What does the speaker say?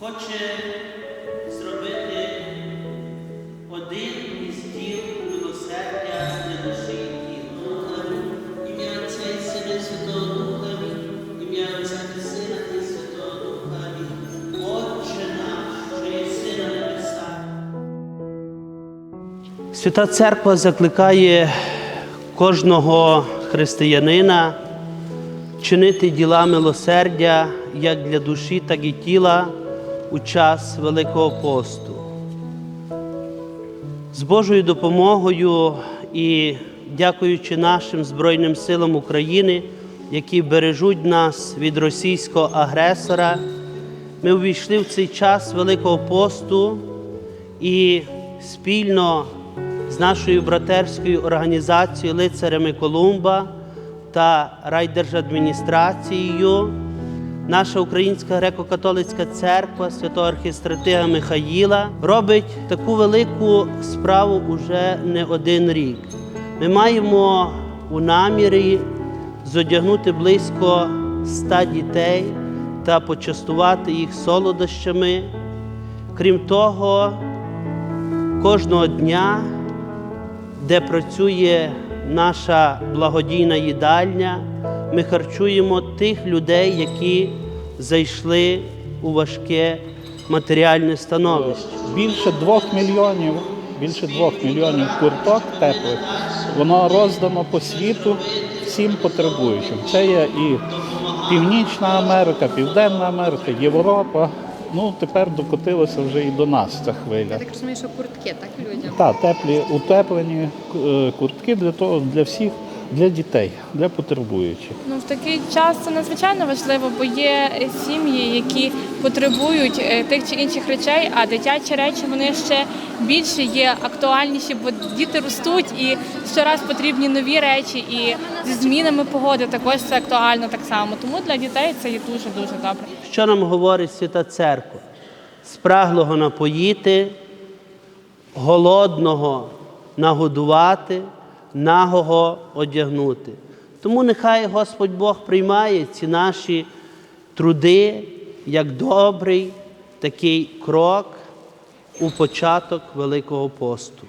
хоче зробити один із діл милосердя для душі тіла. Ім'я Отця і Сина Святого Духа, ім'я Отця і Сина і Святого Духа, Отче наш, що єси на небесах. Свята Церква закликає кожного християнина чинити діла милосердя як для душі, так і тіла у час Великого посту. З Божою допомогою і дякуючи нашим Збройним силам України, які бережуть нас від російського агресора, ми увійшли в цей час Великого посту і спільно з нашою братерською організацією лицарями Колумба та райдержадміністрацією наша Українська греко-католицька церква святого архістратига Михаїла робить таку велику справу уже не один рік. Ми маємо у намірі зодягнути близько ста дітей та почастувати їх солодощами. Крім того, кожного дня, де працює наша благодійна їдальня, ми харчуємо тих людей, які зайшли у важке матеріальне становище. більше двох мільйонів, більше двох мільйонів курток теплих, воно роздано по світу всім потребуючим. Це є і Північна Америка, Південна Америка, Європа. Ну тепер докотилося вже і до нас ця хвиля. Я так розумію, що куртки, так людям? Так, теплі утеплені е, куртки для того, для всіх, для дітей, для потребуючих. Ну, в такий час це надзвичайно важливо, бо є сім'ї, які потребують е, тих чи інших речей, а дитячі речі вони ще більше є актуальніші, бо діти ростуть і щораз потрібні нові речі, і зі змінами погоди також це актуально так само. Тому для дітей це є дуже дуже добре. Що нам говорить Свята Церква? Спраглого напоїти, голодного нагодувати, нагого одягнути. Тому нехай Господь Бог приймає ці наші труди як добрий такий крок у початок Великого посту.